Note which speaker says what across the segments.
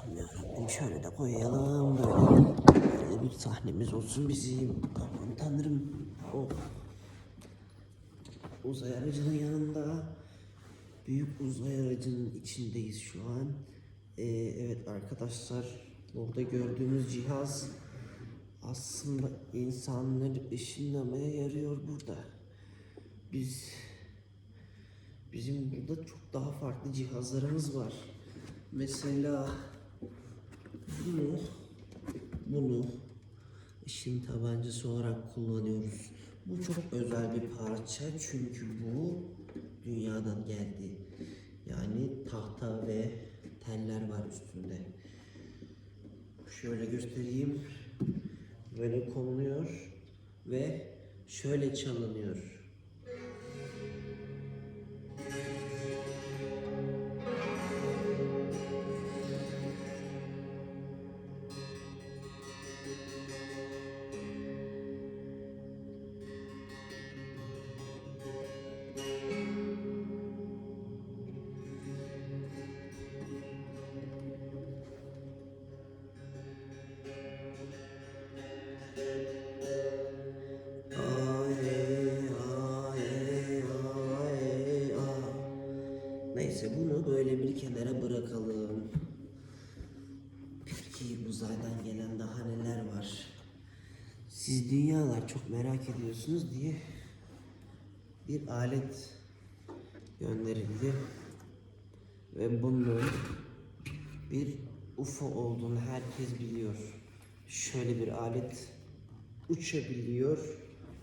Speaker 1: Allah'ım yarabbim şöyle de koyalım böyle. Böyle bir sahnemiz olsun bizim. Aman tanrım. Oh. Uzay aracının yanında. Büyük uzay aracının içindeyiz şu an. Ee, evet arkadaşlar burada gördüğümüz cihaz aslında insanları ışınlamaya yarıyor burada. Biz bizim burada çok daha farklı cihazlarımız var. Mesela bunu bunu ışın tabancası olarak kullanıyoruz. Bu çok özel bir parça çünkü bu dünyadan geldi. Yani tahta ve teller var üstünde. Şöyle göstereyim. Böyle konuluyor ve şöyle çalınıyor. Neyse bunu böyle bir kenara bırakalım. Peki uzaydan gelen daha neler var? Siz dünyalar çok merak ediyorsunuz diye bir alet gönderildi. Ve bunun bir UFO olduğunu herkes biliyor. Şöyle bir alet uçabiliyor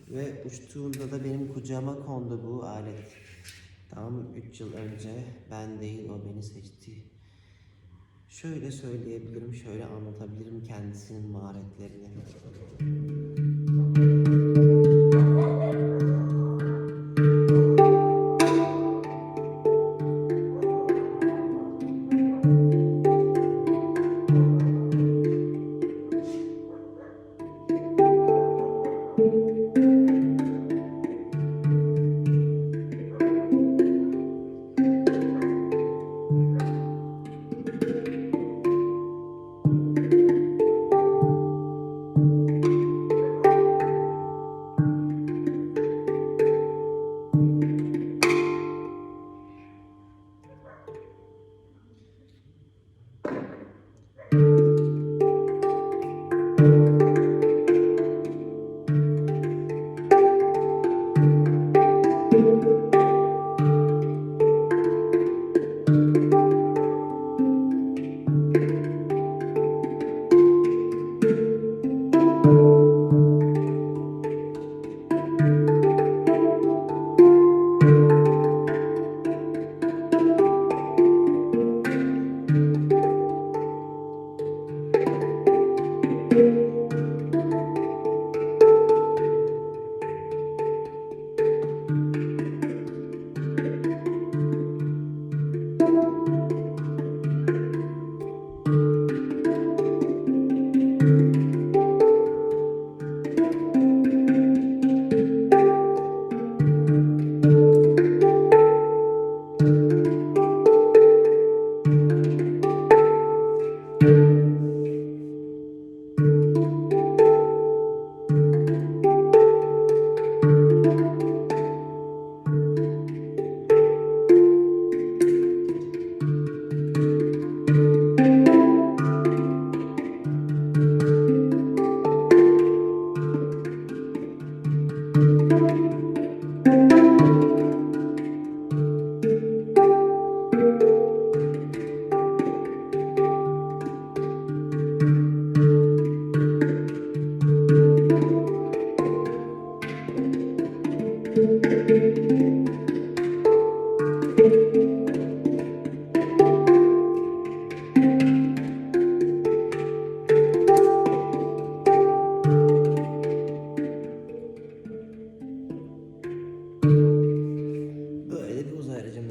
Speaker 1: ve uçtuğunda da benim kucağıma kondu bu alet. Tam 3 yıl önce ben değil o beni seçti. Şöyle söyleyebilirim, şöyle anlatabilirim kendisinin maharetlerini.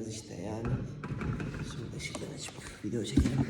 Speaker 1: işte yani. Şimdi ışıkları açıp video çekelim.